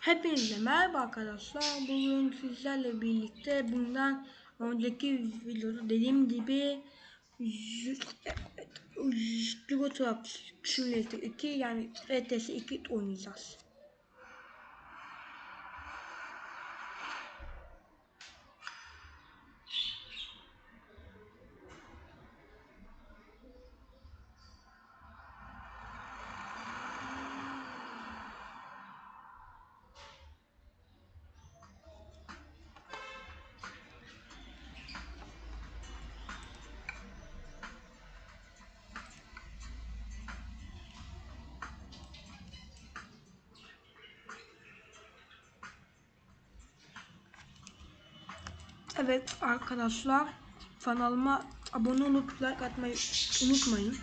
Hepinize merhaba arkadaşlar. Bugün sizlerle birlikte bundan önceki videoda dediğim gibi Euro Truck Simulator 2 yani RTS 2 oynayacağız. Evet arkadaşlar kanalıma abone olup like atmayı unutmayın.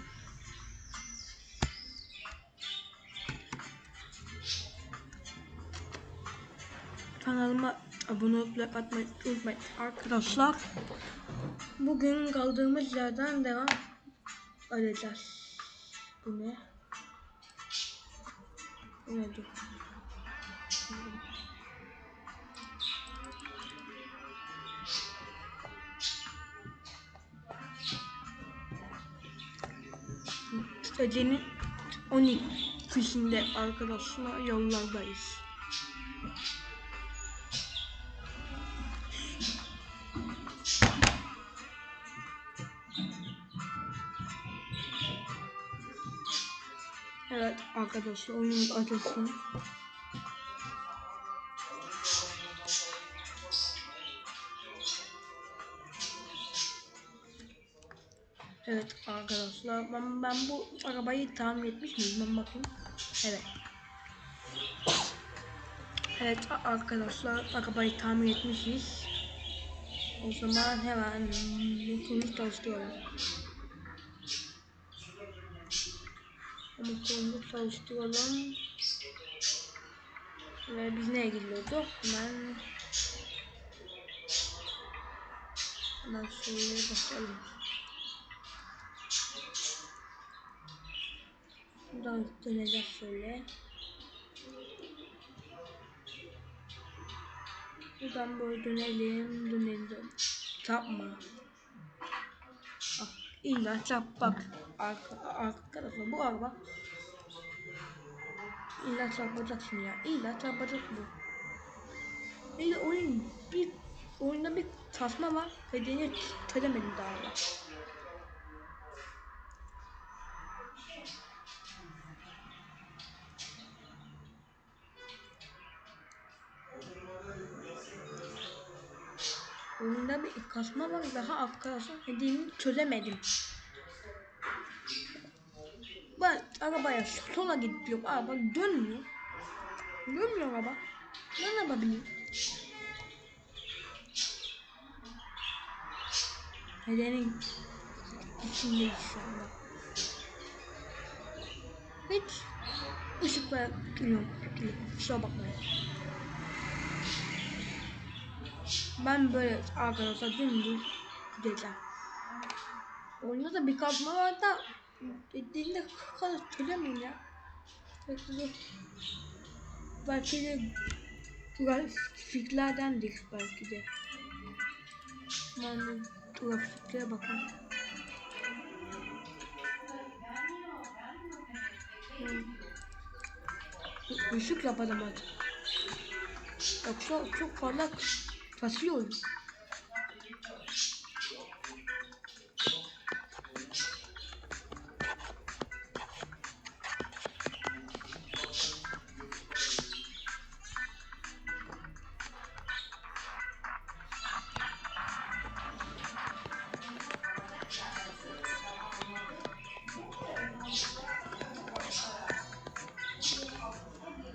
Kanalıma abone olup like atmayı unutmayın arkadaşlar. Bugün kaldığımız yerden devam edeceğiz. Bu ne? Bu ne dur? Gecenin 12'sinde arkadaşlar yollardayız. Evet arkadaşlar oyunun adresi. Evet arkadaşlar ben, ben bu arabayı tamir etmiş miyim ben bakayım. Evet. Evet arkadaşlar arabayı tamir etmişiz. O zaman hemen motorunu çalıştıralım. Motorunu çalıştıralım. Ve biz neye gidiyorduk? Hemen Hemen şöyle bakalım. Buradan döneceğiz şöyle. Buradan böyle dönelim, dönelim. Çarpma. Ah, illa çarp bak. Arka, arkadaşlar bu araba. İlla çarpacaksın ya. İlla çarpacak bu. İlla oyun bir oyunda bir tasma var. Hediyeni çözemedim daha da. Kasma var daha arkadaşlar hediyemi çözemedim. Ben arabaya sola gidiyorum araba dönmüyor. Dönmüyor araba. Ne yapabilirim? Hedenin içindeyiz şu anda. Hiç ışıklar bilmiyorum. Kusura bakmayın. Ben böyle arkadaşlar dümdüz gideceğim. Oyunda da bir kalkma var da dediğinde kadar söylemeyin ya. Belki de belki de grafiklerdendir belki de. Ben grafiklere bakın. Hmm. Işık yapalım hadi. Yoksa çok fazla kasıyor.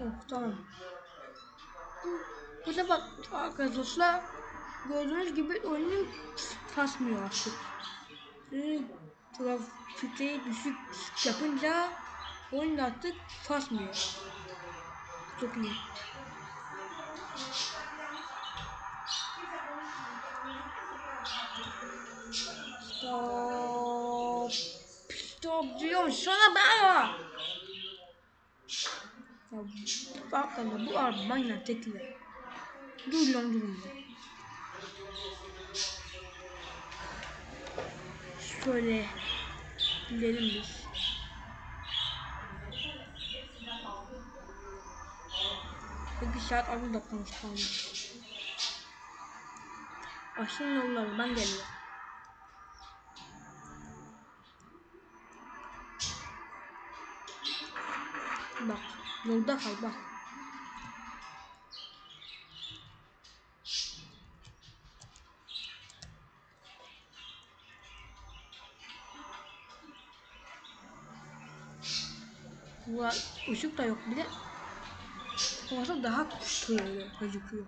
Oh tamam. Bu da bak arkadaşlar gördüğünüz gibi oyunun kasmıyor artık. Ee, Grafikleri düşük yapınca oyun artık kasmıyor. Çok iyi. Stop. Stop diyorum sana ben. Ya bu araba manyak tekli. Duruyorum durumda. Şöyle gidelim biz. Bir saat 60 dakikamız kalmış. Aşın yollarından geliyor. Bak yolda kal bak. Bu ışık da yok bir de. Orası daha kutuyla gözüküyor.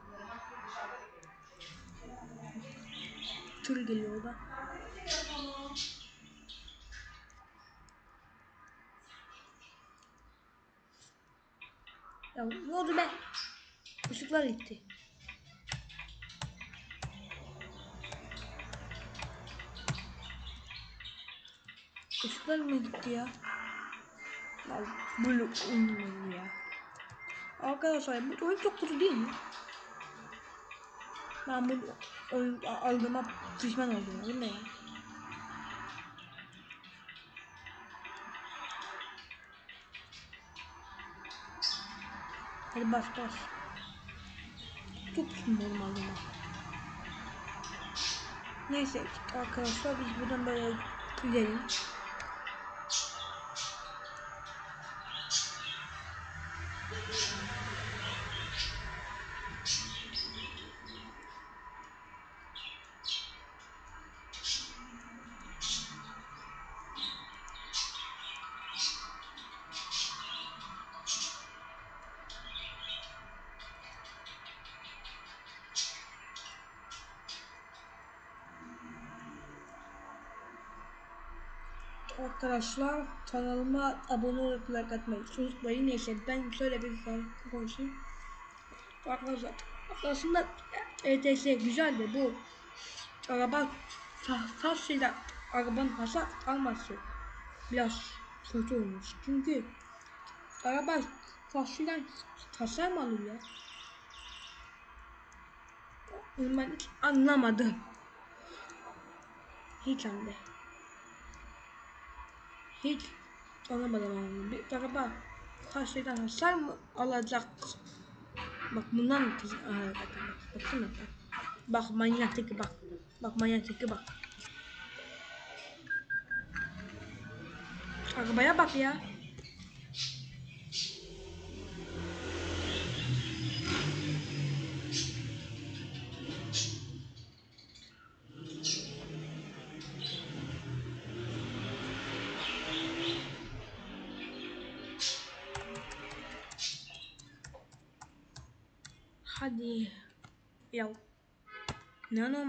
Tır geliyor da. Ya ne oldu be? Işıklar gitti. Işıklar mı gitti ya? Ya böyle oyun ya. Arkadaşlar bu oyun çok kötü değil mi? Ben bu oyun aldığıma pişman oldum değil mi ya? Hadi bas bas. Çok pişman oldum aldığıma. Neyse arkadaşlar biz buradan böyle gidelim. Arkadaşlar kanalıma abone olup like atmayı unutmayın. Neyse ben şöyle bir konuşayım. Arkadaşlar aslında ETS güzel de bu araba taşıyla arabanın hasar alması biraz kötü olmuş. Çünkü araba taşıyla hasar mı? Onu ben hiç anlamadım. Hiç de. Hiç anlamadım onu. Bir araba kaç şeyden hasar mı alacak? Bak bundan Aha, bak, bak, baksana bak. Bak manyaktaki bak. Bak manyaktaki bak. Arabaya bak ya.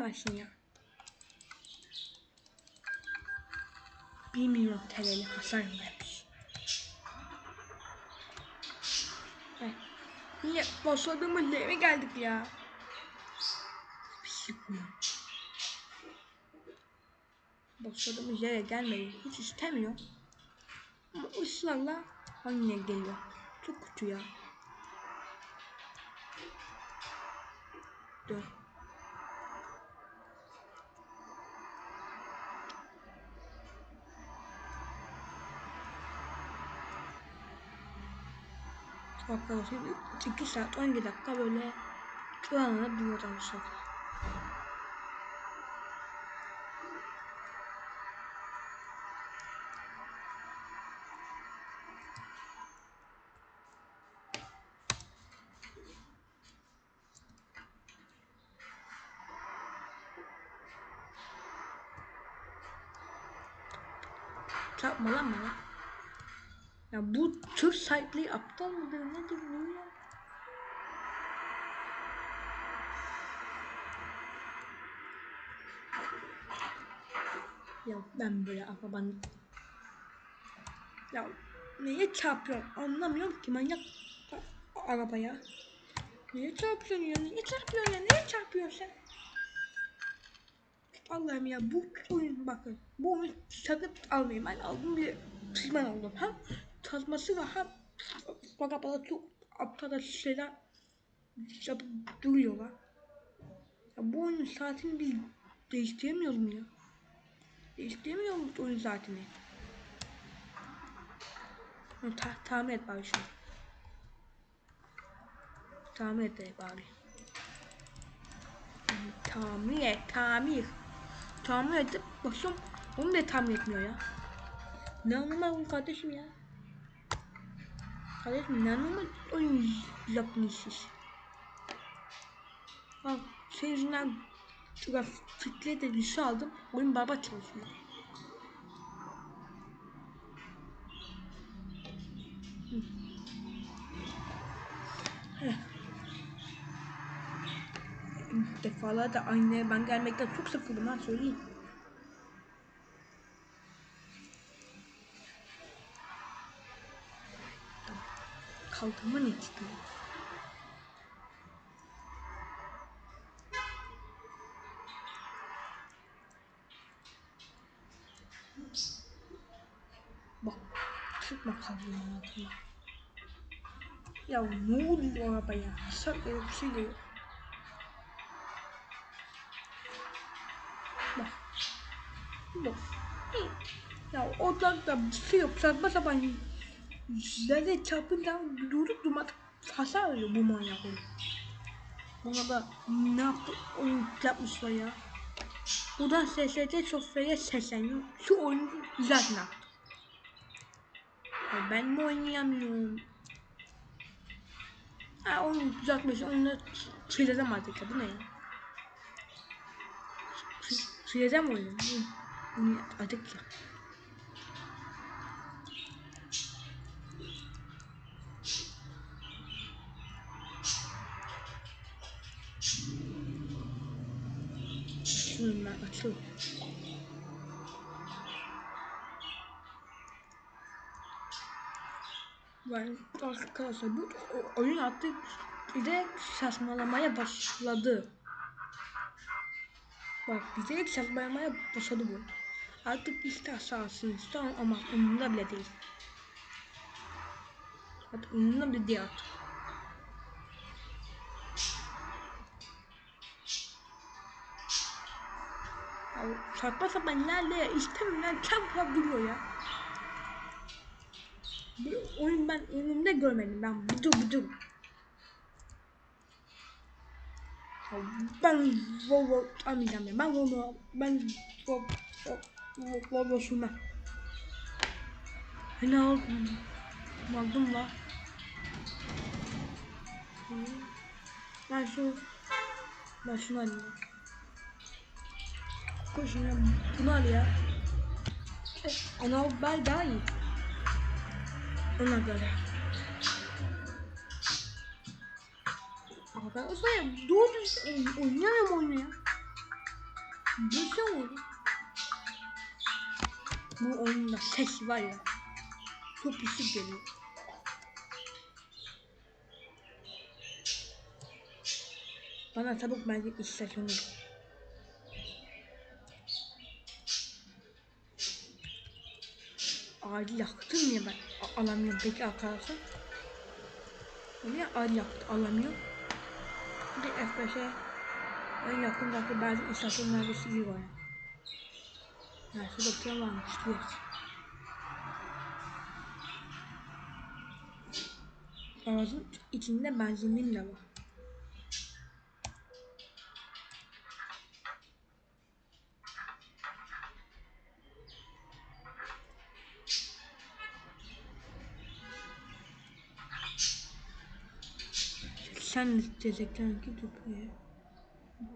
Ya? 1 milyon TL'li hasar vermiş. Ay. Niye başladığımız yere geldik ya? Bir şey bu. Başladığımız yere gelmeyi hiç istemiyor. Ama ısrarla anne geliyor. Çok kötü ya. Dur. Arkadaşlar 2 saat 12 dakika böyle Turan'a duruyor arkadaşlar. Bu tür sahipleri aptal mıdır nedir bu ya? Ben böyle arabanın... Ya neye çarpıyorsun anlamıyorum ki manyak arabaya. Neye çarpıyorsun ya? Neye çarpıyorsun ya? Neye çarpıyorsun sen? Allah'ım ya bu oyun bakın. Bu oyun sakın almayın. Ben aldım bir pişman oldum. Hem tasması var hem Fakat bana çok aptal şeyler yapıp duruyorlar. Ya bu oyunun saatini biz değiştiremiyoruz mu ya? Değiştiremiyor muyuz oyun saatini? Ta tahmin et bari şunu. Tahmin et bari. Tahmin et, tamir. Tahmin edip bakıyorum onu bile tahmin etmiyor ya. Ne anlamı kardeşim ya? Kardeşim ne anlamı oyun yaptınız siz? Bak senin yüzünden grafikle de düşü aldım. Oyun baba çalışıyor. Defalarda aynı ben gelmekten çok sıkıldım ha söyleyeyim. Ne çıkıyor? Bak tutma kablonun altına. Ya ne oluyor arabaya? Hasar öyle bir şey yok. Bak. Bak. Ya odakta bir şey yok. Saçma sapan Zerre çarpınca durup durmak hasar veriyor bu manyak. Buna da ne yaptı oyun yapmışlar ya. Buradan SSD software'e sesleniyor. Şu oyunu düzeltin artık. Ya ben mi oynayamıyorum? Ha oyunu düzeltmesi oyunu çileceğim artık ya bu ne ya? Çileceğim oyunu. Bunu artık ya. Şunun ben açıl. Ben arkadaşlar bu oyun artık direkt saçmalamaya başladı. Bak direkt saçmalamaya başladı bu. Artık ister sağsın ister ama umurumda bile değil. Artık umurumda bile değil artık. Saçma sapan nerede istemiyorum çabuk duruyor ya. Bu oyun ben önümde görmedim ben budur. Ya ben Volvo almayacağım ya. Ben Volvo ben Volvo sürmem. Ne aldım? Aldım la. Ben şu ben şunu alayım. Koşun ya bunu al ya. Ana ben daha iyi. Ona göre. Arkadaşlar ya doğru düzgün oynayamam oyunu ya. Nasıl oyun? Bu oyunda ses var ya. Çok pislik geliyor. Bana çabuk bence istasyonu. Ağacı yaktım ya ben. Alamıyorum peki arkadaşlar. Niye ağacı yaktı alamıyorum? Bir F5'e en yakın dakika bazı istasyonlarda siliyor var. Yani şu doktor varmış diyor. Aracın içinde benzinliğim de var. Sen diyecekler ki depoya.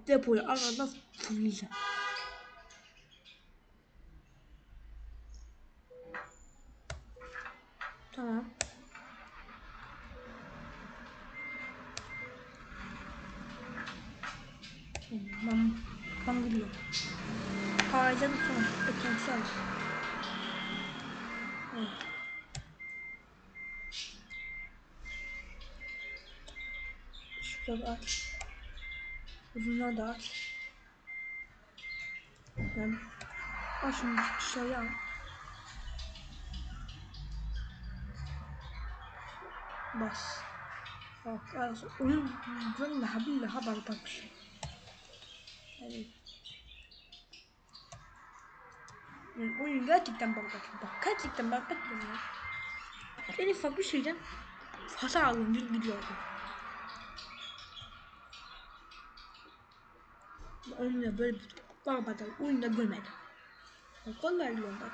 Depoya arada fırlayacağım. Tamam. Ben, ben gidiyorum. Harcadım sonra. Potansiyel. Evet. Da aç. Uzunlar da aç. Ben başım dışarıya al. Bas. Bak arkadaşlar oyun vallahi billahi berbat bir şey. Yani yani oyun gerçekten berbat. Bak gerçekten berbat bir oyun. En ufak bir şeyden hasar alınca gidiyor. Oyunda böyle bir berbat oyunda vallahi biliyorum bak.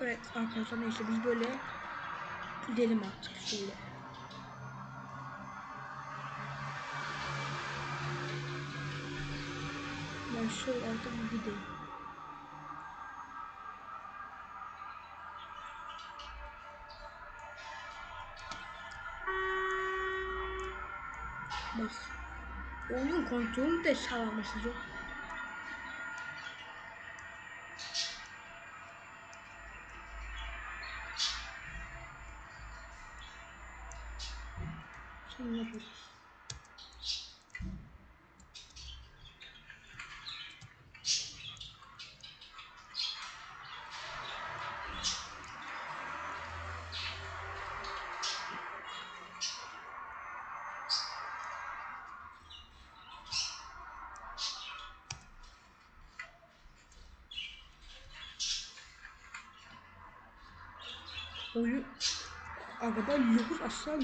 Evet arkadaşlar neyse biz böyle gidelim artık şöyle. Ben şöyle artık gideyim. Oyun kontrolü de sağlaması zor. Şimdi yapacağız. Oyun araba yokuş aşağı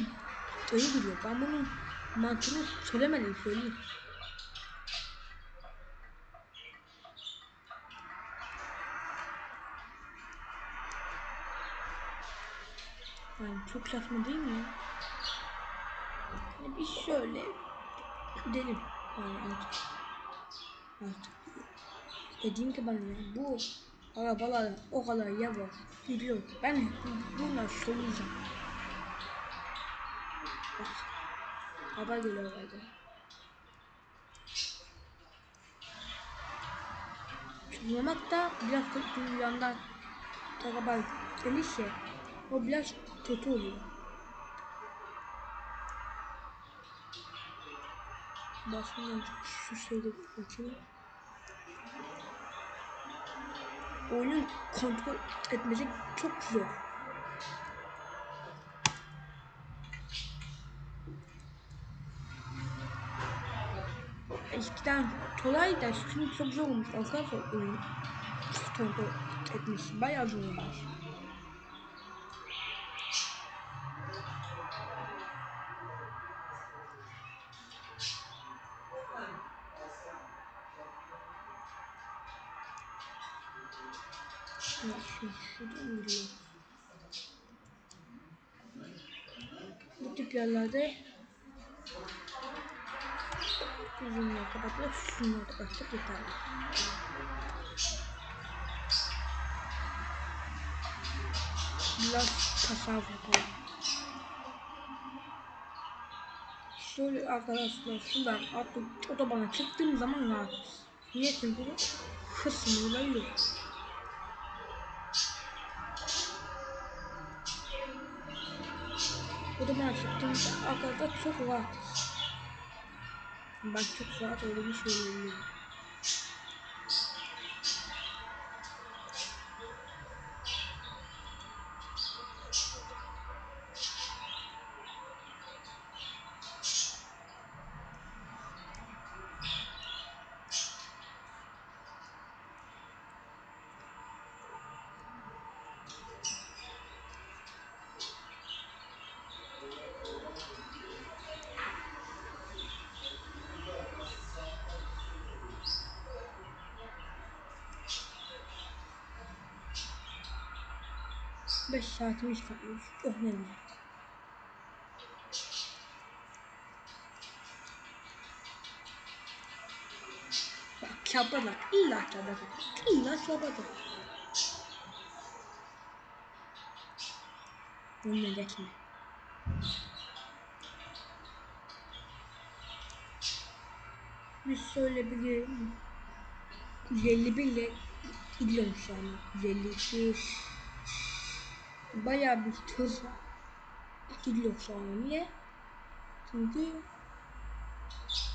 öyle gidiyor. Ben bunun mantığını söylemedim söyleyeyim. Yani çok saçma değil mi ya? Yani biz şöyle gidelim. Yani artık. Artık. Dediğim gibi ben ya bu arabalar o kadar yavaş gidiyor. Ben bunlar söyleyeceğim. Bak. Araba geliyor herhalde. Kullanmak da biraz kötü bir yandan araba gelirse o biraz kötü oluyor. Başından şu şeyde bakayım. Oyunun kontrol etmesi çok zor. Eskiden kolay da şimdi çok zor olmuş. Arkadaşlar oyun kontrol etmesi bayağı zor olmuş. Bu tip yerlerde uzunluğu kapatıp şunu kapatsak yeterli. Biraz tasarruf yapalım. Şöyle arkadaşlar şuradan artık otobana çıktığım zaman rahatız. Niye çünkü hız sınırları yok. Otobana çıktığımda arkadaşlar çok rahatız. Ben çok rahat olduğunu söylüyorum. Beş saatimiz kalmış. Oh ne güzel. Bak çabalar. İlla çabalar. İlla çabalar. Önüne geçme. Biz şöyle bir 151 ile gidiyorum şu an. 152 bayağı bir hızla gidiyor şu an. Niye? Çünkü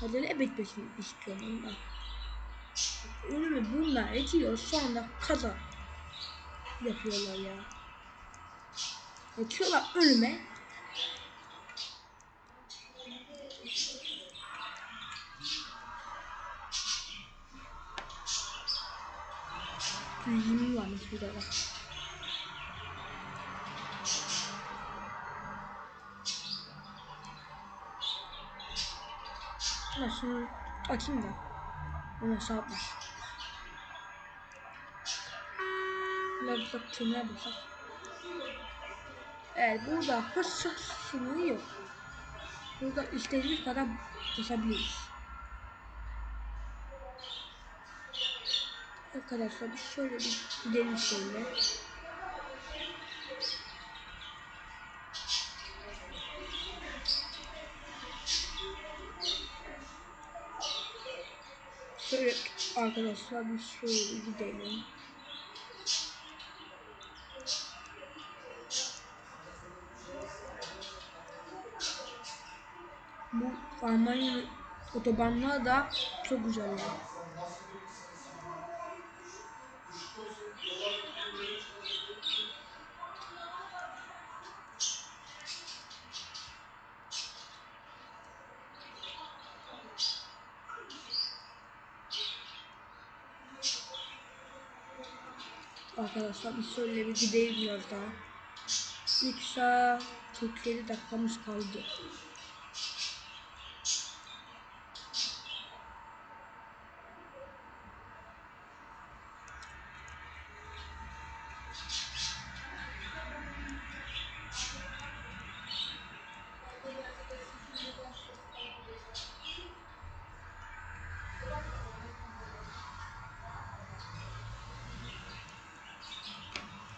Adını ebed peşini istiyorum ondan. Önümü bunlar etiyor sonra kaza yapıyorlar ya. Geçiyorlar önüme. Yüzümü varmış burada bak. Şunu açayım da. Şey yapmış. Biraz da tümüne basak. Evet burada fırsat sınırı yok. Burada istediğimiz kadar basabiliriz. Arkadaşlar biz şöyle bir gidelim. Şöyle arkadaşlar biz şöyle bir gidelim. Bu Almanya otobanlar da çok güzel yani. Arkadaşlar biz şöyle bir gidelim biraz daha. Saat 47 dakikamız kaldı.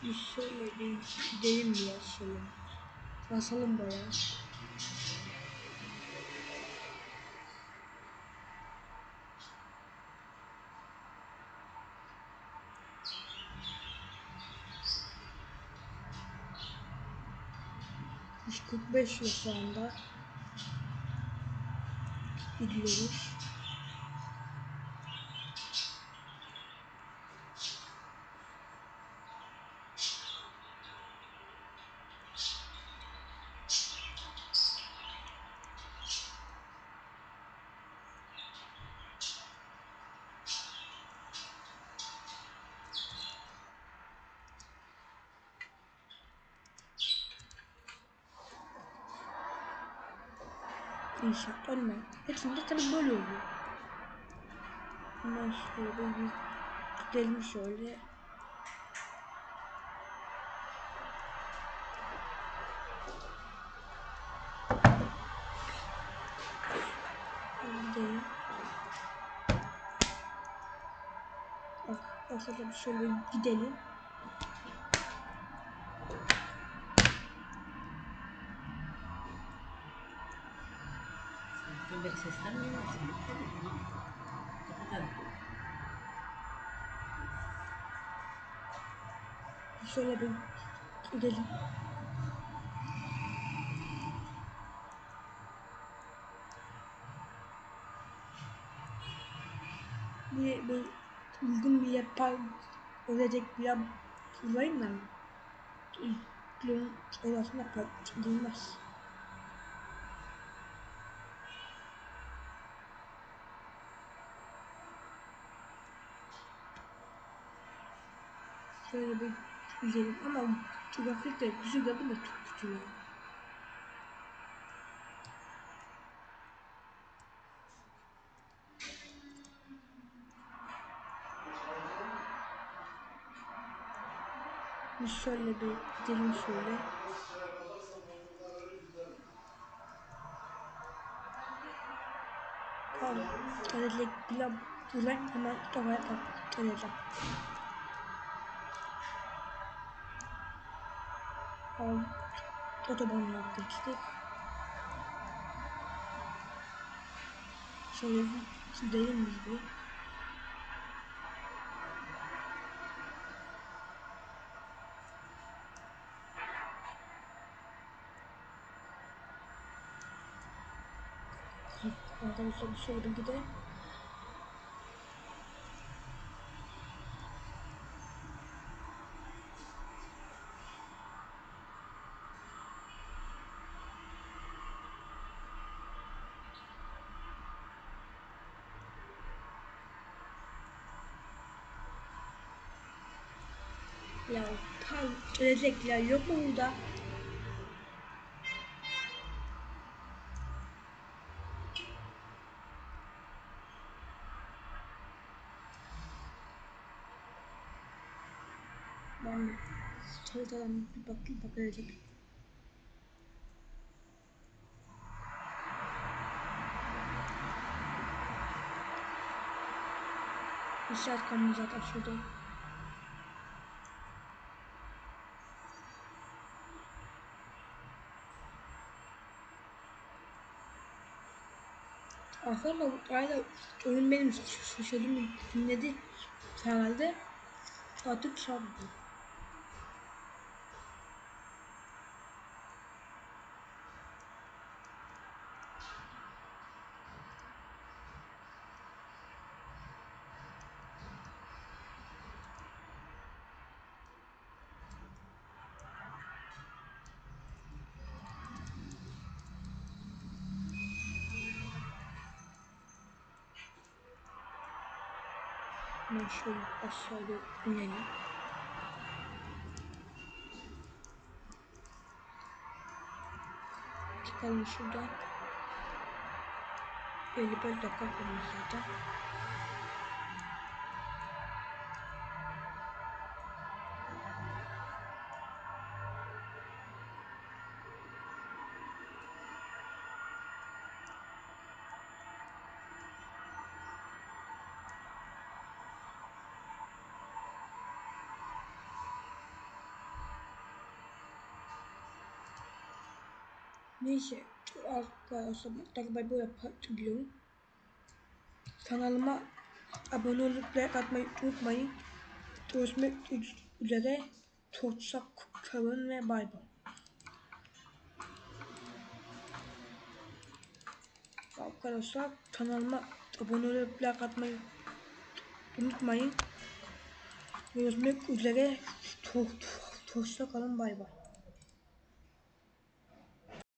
Biz şöyle bir gidelim biraz şöyle. Basalım bayağı. Biz 45 yıl şu anda gidiyoruz. İnşaat ölme. Hepsinde tabii böyle oluyor. Ondan sonra bir gidelim şöyle. Gidelim. Bak, şöyle bir gidelim. Göbek seslenmiyor musun? Kapatalım. Şöyle bir gidelim. Bir, bir uygun bir yapar ölecek bir yer bulayım da orasına girmez. Şöyle bir gidelim ama grafik de de bu da çok yani. Biz şöyle bir gidelim şöyle. Tamam. Öyle pilav bulayım hemen oraya geleceğim. Tamam. Otobanla geçtik. Şöyle bir gidelim biz bir. Arkadaşlar şöyle bir gidelim. Ya tam gelecekler yok mu burada? Ben bir haritadan bir bakayım bak gelecek. Bir saat kalmış zaten Aslında hala oyun benim sözümü dinledi herhalde. Artık sabdı. Şöyle aşağıya inelim. Çıkalım şuradan. 55 dakika zaten. Neyse arkadaşlar mutlaka ben böyle hatırlıyorum. Kanalıma abone olup like atmayı unutmayın. Görüşmek üzere. Hoşça kalın ve bay bay. Arkadaşlar kanalıma abone olup like atmayı unutmayın. Görüşmek üzere. Hoşça kalın bay bay.